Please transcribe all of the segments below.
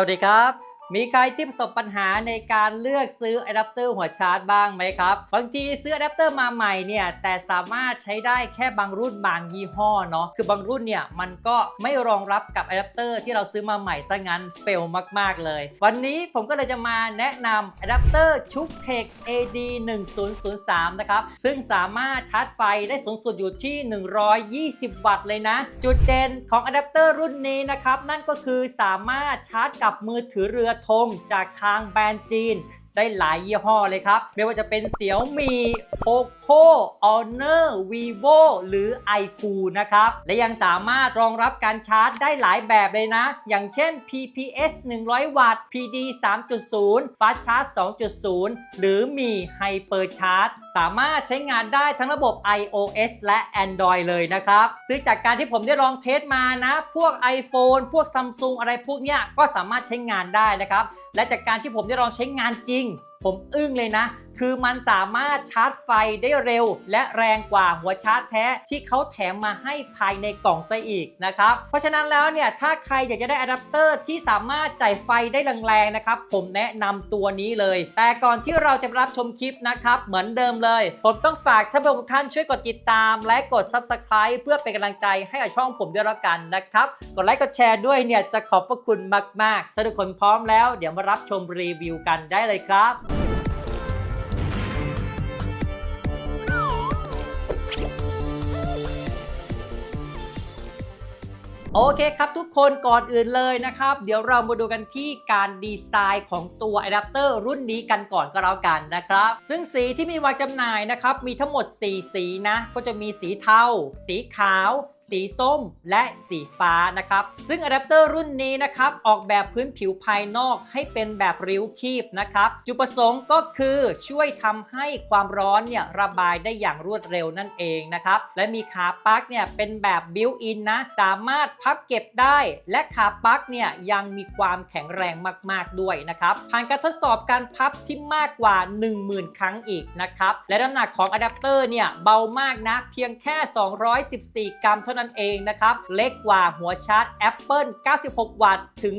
วัสดีครับ มีใครที่ประสบปัญหาในการเลือกซื้ออะแดปเตอร์หัวชาร์จบ้างไหมครับ บางทีซื้ออะแดปเตอร์มาใหม่เนี่ย แต่สามารถใช้ได้แค่บางรุ่นบางยี่ห้อเนาะ คือบางรุ่นเนี่ย มันก็ไม่รองรับกับอะแดปเตอร์ที่เราซื้อมาใหม่ซะงั้นเฟลมาก ๆ เลย วันนี้ผมก็เลยจะมาแนะนำอะแดปเตอร์ชุกเทค AD 1003นะครับ ซึ่งสามารถชาร์จไฟได้สูงสุดอยู่ที่ 120 วัตต์เลยนะ จุดเด่นของอะแดปเตอร์รุ่นนี้นะครับ นั่นก็คือสามารถชาร์จกับมือถือเรือธงจากทางแบรนด์จีน ได้หลายยี่ห้อเลยครับ ไม่ว่าจะเป็นเสี่ยวมี Poco Honor Vivo หรือ iQOO นะครับ และยังสามารถรองรับการชาร์จได้หลายแบบเลยนะ อย่างเช่น PPS 100 วัตต์ PD 3.0 Fast Charge 2.0 หรือมี Hyper Charge สามารถใช้งานได้ทั้งระบบ iOS และ Android เลยนะครับซึ่งจากการที่ผมได้ลองเทสมานะ พวก iPhone พวก Samsung อะไรพวกเนี้ยก็สามารถใช้งานได้นะครับ และจากการที่ผมได้ลองใช้งานจริง ผมอึ้งเลยนะ คือมันสามารถชาร์จไฟได้เร็ว และแรงกว่าหัวชาร์จแท้ที่เขาแถมมาให้ภายในกล่องซะอีกนะครับ เพราะฉะนั้นแล้วเนี่ย ถ้าใครอยากจะได้อะแดปเตอร์ที่สามารถจ่ายไฟได้แรงๆนะครับ ผมแนะนำตัวนี้เลย แต่ก่อนที่เราจะรับชมคลิปนะครับ เหมือนเดิมเลย ผมต้องฝากท่านผู้ชมทุกท่านช่วยกดติดตาม และกด Subscribe เพื่อเป็นกำลังใจให้กับช่องผมด้วยและกันนะครับ กดไลค์กดแชร์ด้วยเนี่ยจะขอบพระคุณมากๆถ้าทุกคนพร้อมแล้ว เดี๋ยวมารับชมรีวิวกันได้เลยครับ โอเคครับทุกคนก่อนอื่นเลยนะครับ เดี๋ยวเรามาดูกันที่การดีไซน์ของตัวอะแดปเตอร์รุ่นนี้กันก่อนก็แล้วกันนะครับ ซึ่งสีที่มีวางจำหน่ายนะครับ มีทั้งหมด 4 สีนะ ก็จะมีสีเทา สีขาว สีส้มและสีฟ้านะครับ ซึ่งอะแดปเตอร์รุ่นนี้นะครับ ออกแบบพื้นผิวภายนอกให้เป็นแบบริ้วคีบนะครับ จุดประสงค์ก็คือช่วยทำให้ความร้อนเนี่ยระบายได้อย่างรวดเร็วนั่นเองนะครับ และมีขาปลั๊กเนี่ยเป็นแบบบิวอินนะ สามารถพับเก็บได้ และขาปลั๊กเนี่ยยังมีความแข็งแรงมาก ๆ ด้วยนะครับ ผ่านการทดสอบการพับที่มากกว่า 10,000 ครั้งอีกนะครับ และน้ำหนักของอะแดปเตอร์เนี่ยเบามากนะ เพียงแค่ 214 กรัมเท่านั้นเองนะครับ เล็กกว่าหัวชาร์จ Apple 96 วัตต์ถึง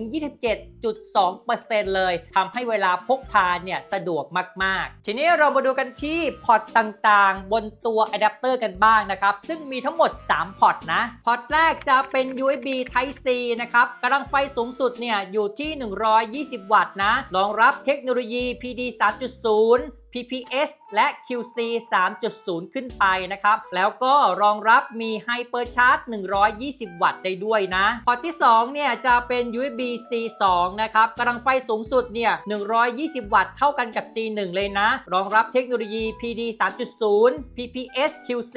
27.2%เลยทำให้เวลาพกพาเนี่ยสะดวกมาก ๆ ทีนี้เรามาดูกันที่พอร์ตต่างๆ บนตัวอะแดปเตอร์กันบ้างนะครับ ซึ่งมีทั้งหมด 3 พอร์ตนะ พอร์ตแรกจะเป็น USB Type C นะครับกำลังไฟสูงสุดเนี่ยอยู่ที่ 120 วัตต์นะรองรับเทคโนโลยี PD 3.0 PPS และ QC 3.0 ขึ้นไปนะครับ แล้วก็รองรับมี Hyper Charge 120 วัตต์ได้ด้วยนะ พอร์ตที่ 2 เนี่ย จะเป็น USB C 2 นะครับกำลังไฟสูงสุด เนี่ย 120 วัตต์เท่ากันกับ C 1 เลยนะ รองรับเทคโนโลยี PD 3.0 PPS QC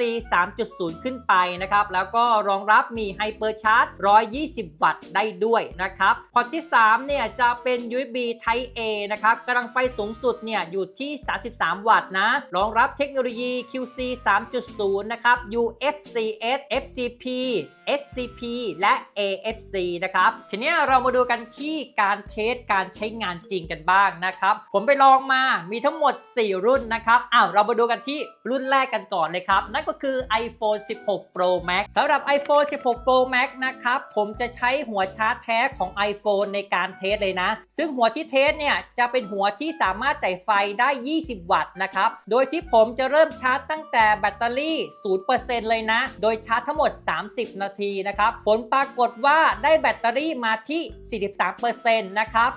3.0 ขึ้นไปนะครับ แล้วก็รองรับมี Hyper Charge 120 วัตต์ได้ด้วยนะครับ พอร์ตที่ 3 เนี่ย จะเป็น USB Type A นะครับกำลังไฟสูงสุด เนี่ย อยู่ที่33 วัตต์นะ รองรับเทคโนโลยี QC 3.0 นะครับ UFCS FCP SCP และ AFC นะครับ ทีนี้เรามาดูกันที่การเทสการใช้งานจริงกันบ้างนะครับ ผมไปลองมามีทั้งหมด 4 รุ่นนะครับ อ้าว เรามาดูกันที่รุ่นแรกกันก่อนเลยครับ นั่นก็คือ iPhone 16 Pro Max สำหรับ iPhone 16 Pro Max นะครับ ผมจะใช้หัวชาร์จแท้ของ iPhone ในการเทสเลยนะ ซึ่งหัวที่เทสเนี่ย จะเป็นหัวที่สามารถจ่ายไฟได้ 20วัตต์นะครับ โดยที่ผมจะเริ่มชาร์จตั้งแต่แบตเตอรี่ 0%เลยนะ โดยชาร์จทั้งหมด 30 นาทีนะครับ ผลปรากฏว่าได้แบตเตอรี่มาที่ 43%นะครับ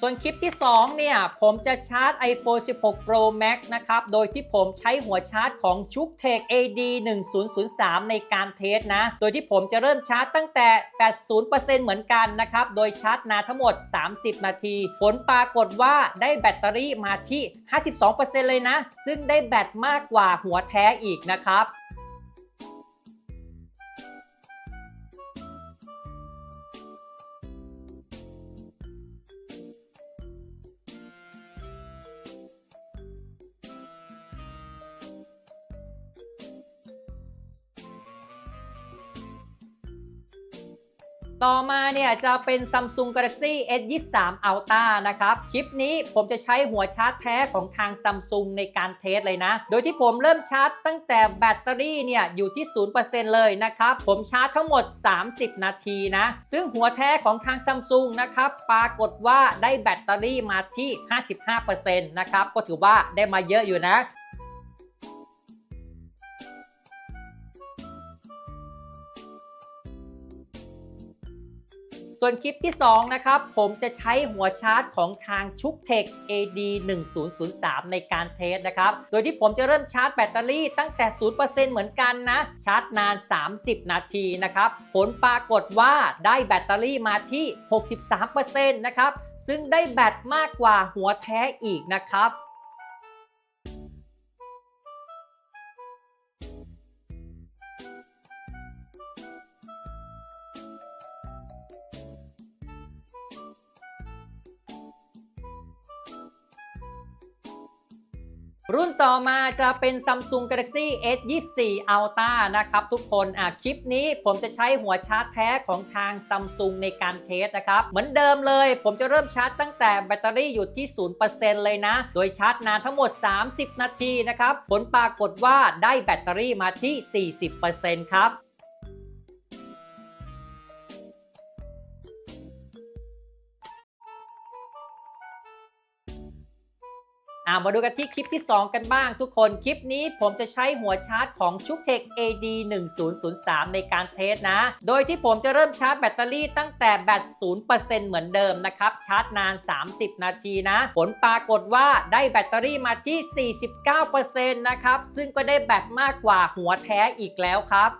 ส่วนคลิปที่ 2 เนี่ย ผมจะชาร์จ iPhone 16 Pro Max นะครับ โดยที่ผมใช้หัวชาร์จของ c h u k t e c AD 1003 ในการเทสนะ โดยที่ผมจะเริ่มชาร์จตั้งแต่ 80%เหมือนกันนะครับ โดยชาร์จนานทั้งหมด 30 นาที ผลปรากฏว่าได้แบตเตอรี่มาที่ 52%เลยนะ ซึ่งได้แบตมากกว่าหัวแท้อีกนะครับ ต่อมาเนี่ยจะเป็น Samsung Galaxy S23 Ultra นะครับ คลิปนี้ผมจะใช้หัวชาร์จแท้ของทาง Samsung ในการเทสเลยนะ โดยที่ผมเริ่มชาร์จตั้งแต่แบตเตอรี่เนี่ยอยู่ที่ 0%เลยนะครับ ผมชาร์จทั้งหมด 30 นาทีนะ ซึ่งหัวแท้ของทาง Samsung นะครับ ปรากฏว่าได้แบตเตอรี่มาที่ 55%นะครับ ก็ถือว่าได้มาเยอะอยู่นะ ส่วนคลิปที่ 2 นะครับ ผมจะใช้หัวชาร์จของทางชุกเทค AD 1003ในการเทสนะครับ โดยที่ผมจะเริ่มชาร์จแบตเตอรี่ตั้งแต่ 0%เหมือนกันนะ ชาร์จนาน 30 นาทีนะครับ ผลปรากฏว่าได้แบตเตอรี่มาที่ 63%นะครับ ซึ่งได้แบตมากกว่าหัวแท้อีกนะครับ รุ่นต่อมาจะเป็น Samsung Galaxy S24 Ultra นะครับทุกคนอะคลิปนี้ผมจะใช้หัวชาร์จแท้ของทาง Samsung ในการเทสนะครับ เหมือนเดิมเลย ผมจะเริ่มชาร์จตั้งแต่แบตเตอรี่อยู่ที่ 0%เลยนะ โดยชาร์จนานทั้งหมด 30 นาทีนะครับ ผลปรากฏว่าได้แบตเตอรี่มาที่ 40%ครับ อ่ามาดูกันที่คลิปที่ 2 กันบ้างทุกคนคลิปนี้ผมจะใช้หัวชาร์จของชุกเทค AD 1003ในการเทสนะ โดยที่ผมจะเริ่มชาร์จแบตเตอรี่ตั้งแต่แบต 0%เหมือนเดิมนะครับ ชาร์จนาน 30 นาทีนะ ผลปรากฏว่าได้แบตเตอรี่มาที่ 49%นะครับ ซึ่งก็ได้แบตมากกว่าหัวแท้อีกแล้วครับ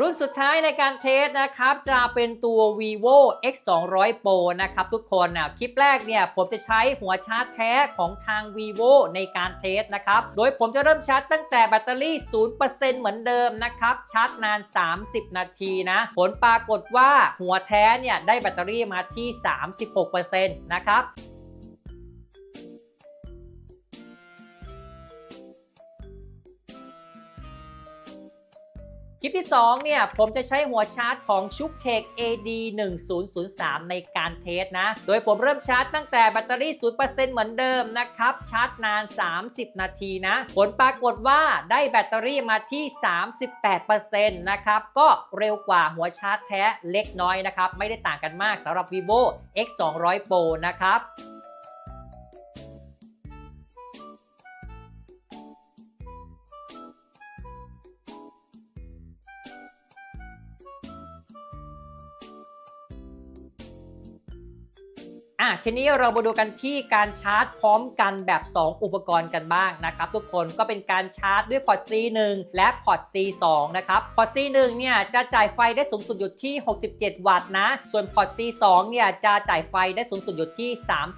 รุ่นสุดท้ายในการเทสนะครับ จะเป็นตัว vivo x 2 0 0 pro นะครับทุกคนนะคลิปแรกเนี่ย ผมจะใช้หัวชาร์จแท้ของทาง vivo ในการเทสนะครับ โดยผมจะเริ่มชาร์จตั้งแต่แบตเตอรี่ 0%เหมือนเดิมนะครับ ชาร์จนาน 30 นาทีนะ ผลปรากฏว่าหัวแท้เนี่ย ได้แบตเตอรี่มาที่ 36%นะครับ คลิปที่ 2 เนี่ย ผมจะใช้หัวชาร์จของชุกเทค AD 1003ในการเทสนะ โดยผมเริ่มชาร์จตั้งแต่แบตเตอรี่ 0%เหมือนเดิมนะครับ ชาร์จนาน 30 นาทีนะ ผลปรากฏว่าได้แบตเตอรี่มาที่ 38%นะครับ ก็เร็วกว่าหัวชาร์จแท้เล็กน้อยนะครับ ไม่ได้ต่างกันมากสำหรับ vivo x 2 0 0 pro นะครับ อะทีนี้เรามาดูกันที่การชาร์จพร้อมกันแบบ 2 อุปกรณ์กันบ้างนะครับทุกคนก็เป็นการชาร์จด้วยพอร์ต C1 และพอร์ต C2 นะครับพอร์ต C1 เนี่ยจะจ่ายไฟได้สูงสุดอยู่ที่ 67 วัตต์นะ ส่วนพอร์ต C2 เนี่ยจะจ่ายไฟได้สูงสุดอยู่ที่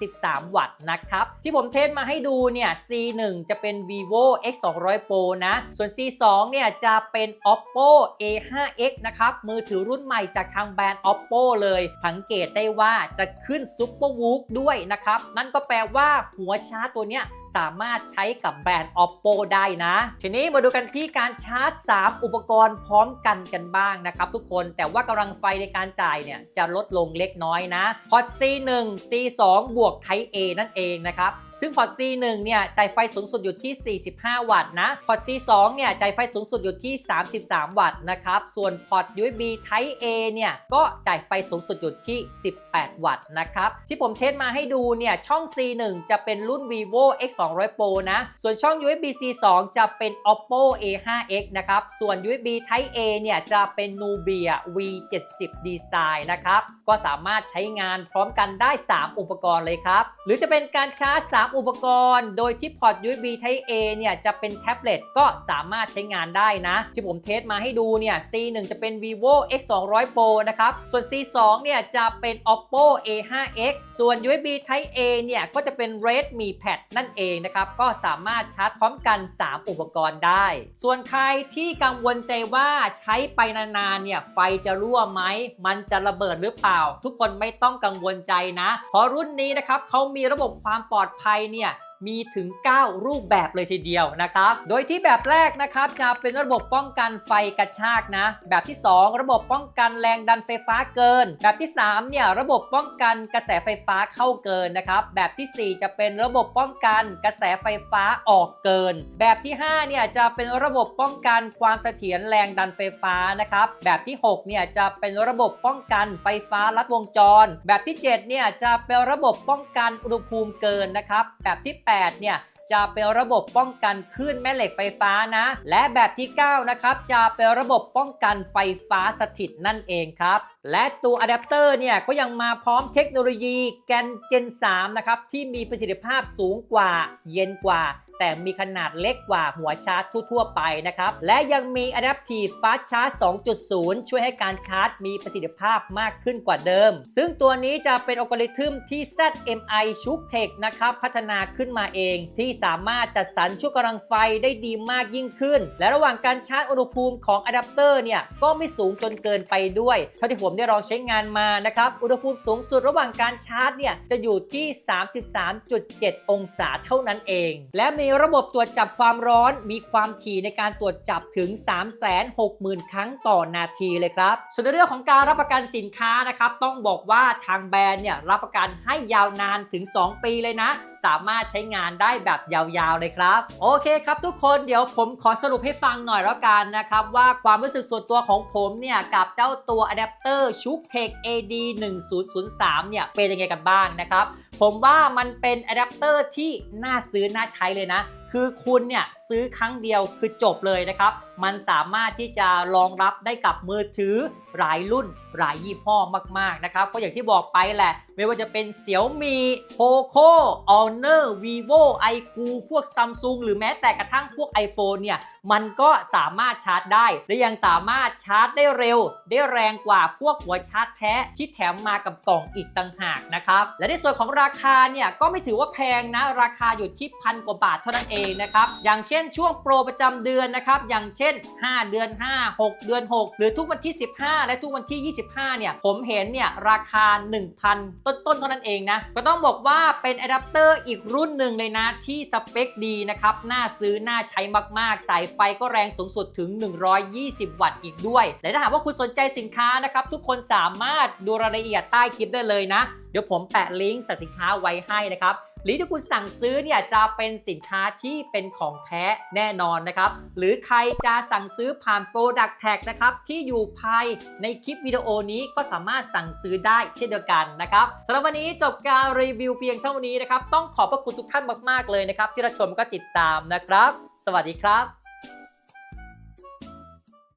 33 วัตต์นะครับที่ผมเทสมาให้ดูเนี่ย C1 จะเป็น vivo x 2 0 0 pro นะ ส่วน C2 เนี่ยจะเป็น oppo a5x นะครับมือถือรุ่นใหม่จากทางแบรนด์ oppo เลย สังเกตได้ว่าจะขึ้นซุปเปอร์วูกด้วยนะครับ นั่นก็แปลว่าหัวชาร์จตัวเนี้ย สามารถใช้กับแบรนด์ Oppo ได้นะ ทีนี้มาดูกันที่การชาร์จ 3 อุปกรณ์พร้อมกันกันบ้างนะครับทุกคนแต่ว่ากำลังไฟในการจ่ายเนี่ยจะลดลงเล็กน้อยนะพอร์ต C1 C2 บวก Type A นั่นเองนะครับซึ่งพอร์ต C1 เนี่ยจ่ายไฟสูงสุดอยู่ที่ 45 วัตต์นะพอร์ต C2 เนี่ยจ่ายไฟสูงสุดอยู่ที่ 33 วัตต์นะครับส่วนพอร์ต USB Type A เนี่ยก็จ่ายไฟสูงสุดอยู่ที่ 18 วัตต์นะครับที่ผมเทสมาให้ดูเนี่ยช่อง C1 จะเป็นรุ่น vivo X2 200 Pro นะ ส่วนช่อง USB-C 2 จะเป็น Oppo A5X นะครับ ส่วน USB Type A เนี่ย จะเป็น Nubia V70 Design นะครับ ก็สามารถใช้งานพร้อมกันได้ 3 อุปกรณ์เลยครับ หรือจะเป็นการชาร์จ 3 อุปกรณ์ โดยที่พอร์ต USB Type A เนี่ย จะเป็นแท็บเล็ตก็สามารถใช้งานได้นะ ที่ผมเทสมาให้ดูเนี่ย C1 จะเป็น vivo x 2 0 0 pro นะครับ ส่วน C2 เนี่ยจะเป็น oppo a 5 x ส่วน USB Type A เนี่ยก็จะเป็น redmi pad นั่นเององนะครับก็สามารถชาร์จพร้อมกัน 3 อุปกรณ์ได้ ส่วนใครที่กังวลใจว่าใช้ไปนานๆเนี่ยไฟจะรั่วไหมมันจะระเบิดหรือเปล่า ทุกคนไม่ต้องกังวลใจนะเพราะรุ่นนี้นะครับเขามีระบบความปลอดภัยเนี่ย มีถึง 9 รูปแบบเลยทีเดียวนะครับ โดยที่แบบแรกนะครับจะเป็นระบบป้องกันไฟกระชากนะ แบบที่ 2 ระบบป้องกันแรงดันไฟฟ้าเกิน แบบที่3เนี่ยระบบป้องกันกระแสไฟฟ้าเข้าเกินนะครับ แบบทีสี่ 4 จะเป็นระบบป้องกันกระแสไฟฟ้าออกเกิน แบบที่5เนี่ยจะเป็นระบบป้องกันความเสถียรแรงดันไฟฟ้านะครับ แบบที่6เนี่ยจะเป็นระบบป้องกันไฟฟ้าลัดวงจร แบบที่7เนี่ยจะเป็นระบบป้องกันอุณหภูมิเกินนะครับ แบบที่ 8เนี่ยจะเป็นระบบป้องกันคลื่นแม่เหล็กไฟฟ้านะ และแบบที่ 9 นะครับ จะเป็นระบบป้องกันไฟฟ้าสถิตนั่นเองครับ และตัวอะแดปเตอร์เนี่ย ก็ยังมาพร้อมเทคโนโลยีแกน Gen 3นะครับ ที่มีประสิทธิภาพสูงกว่าเย็นกว่า แต่มีขนาดเล็กกว่าหัวชาร์จทั่วๆไปนะครับ และยังมี Adaptive Fast Charge 2.0 ช่วยให้การชาร์จมีประสิทธิภาพมากขึ้นกว่าเดิม ซึ่งตัวนี้จะเป็นอัลกอริทึมที่ ZMI ชุกเทคนะครับ พัฒนาขึ้นมาเอง ที่สามารถจัดสรรช่วงกำลังไฟได้ดีมากยิ่งขึ้น และระหว่างการชาร์จอุณหภูมิของอะแดปเตอร์เนี่ย ก็ไม่สูงจนเกินไปด้วย เท่าที่ผมได้ลองใช้งานมานะครับ อุณหภูมิสูงสุดระหว่างการชาร์จเนี่ย จะอยู่ที่ 33.7 องศาเท่านั้นเอง และมีีระบบตรวจจับความร้อน มีความถี่ในการตรวจจับถึง 360,000 ครั้งต่อนาทีเลยครับ ส่วนในเรื่องของการรับประกันสินค้านะครับ ต้องบอกว่าทางแบรนด์เนี่ยรับประกันให้ยาวนานถึง 2 ปีเลยนะ สามารถใช้งานได้แบบยาวๆเลยครับ โอเคครับทุกคนเดี๋ยวผมขอสรุปให้ฟังหน่อยแล้วกันนะครับว่าความรู้สึกส่วนตัวของผมเนี่ยกับเจ้าตัวอะแดปเตอร์ชุกเทค AD 1003เนี่ยเป็นยังไงกันบ้างนะครับผมว่ามันเป็นอะแดปเตอร์ที่น่าซื้อน่าใช้เลยนะ คือคุณเนี่ยซื้อครั้งเดียวคือจบเลยนะครับ มันสามารถที่จะรองรับได้กับมือถือหลายรุ่นหลายยี่ห้อมากๆนะครับก็อย่างที่บอกไปแหละ ไม่ว่าจะเป็นเสี่ยวมี Poco Honor Vivo iQOO พวก Samsung หรือแม้แต่กระทั่งพวก iPhone เนี่ย มันก็สามารถชาร์จได้ และยังสามารถชาร์จได้เร็ว ได้แรงกว่าพวกหัวชาร์จแท้ที่แถมมากับกล่องอีกต่างหากนะครับ และในส่วนของราคาเนี่ยก็ไม่ถือว่าแพงนะ ราคาอยู่ที่พันกว่าบาทเท่านั้นเองนะครับ อย่างเช่นช่วงโปรประจำเดือนนะครับ อย่างเช่น 5 เดือน 5 6 เดือน 6 หรือทุกวันที่ 15 และทุกวันที่ 25 เนี่ย ผมเห็นเนี่ยราคา 1,000 ต้นๆเท่านั้นเองนะ ก็ต้องบอกว่าเป็นอะแดปเตอร์อีกรุ่นหนึ่งเลยนะ ที่สเปคดีนะครับ น่าซื้อ น่าใช้มากๆ จ่ายไฟก็แรงสูงสุดถึง 120 วัตต์อีกด้วย และถ้าหากว่าคุณสนใจสินค้านะครับ ทุกคนสามารถดูรายละเอียดใต้คลิปได้เลยนะ เดี๋ยวผมแปะลิงก์สั่งสินค้าไว้ให้นะครับ หรือถ้าคุณสั่งซื้อเนี่ยจะเป็นสินค้าที่เป็นของแท้แน่นอนนะครับ หรือใครจะสั่งซื้อผ่าน Product Tag นะครับที่อยู่ภายในคลิปวิดีโอนี้ก็สามารถสั่งซื้อได้เช่นเดียวกันนะครับสำหรับวันนี้จบการรีวิวเพียงเท่านี้นะครับต้องขอบพระคุณทุกท่านมาก ๆ เลยนะครับที่รับชมก็ติดตามนะครับ สวัสดีครับ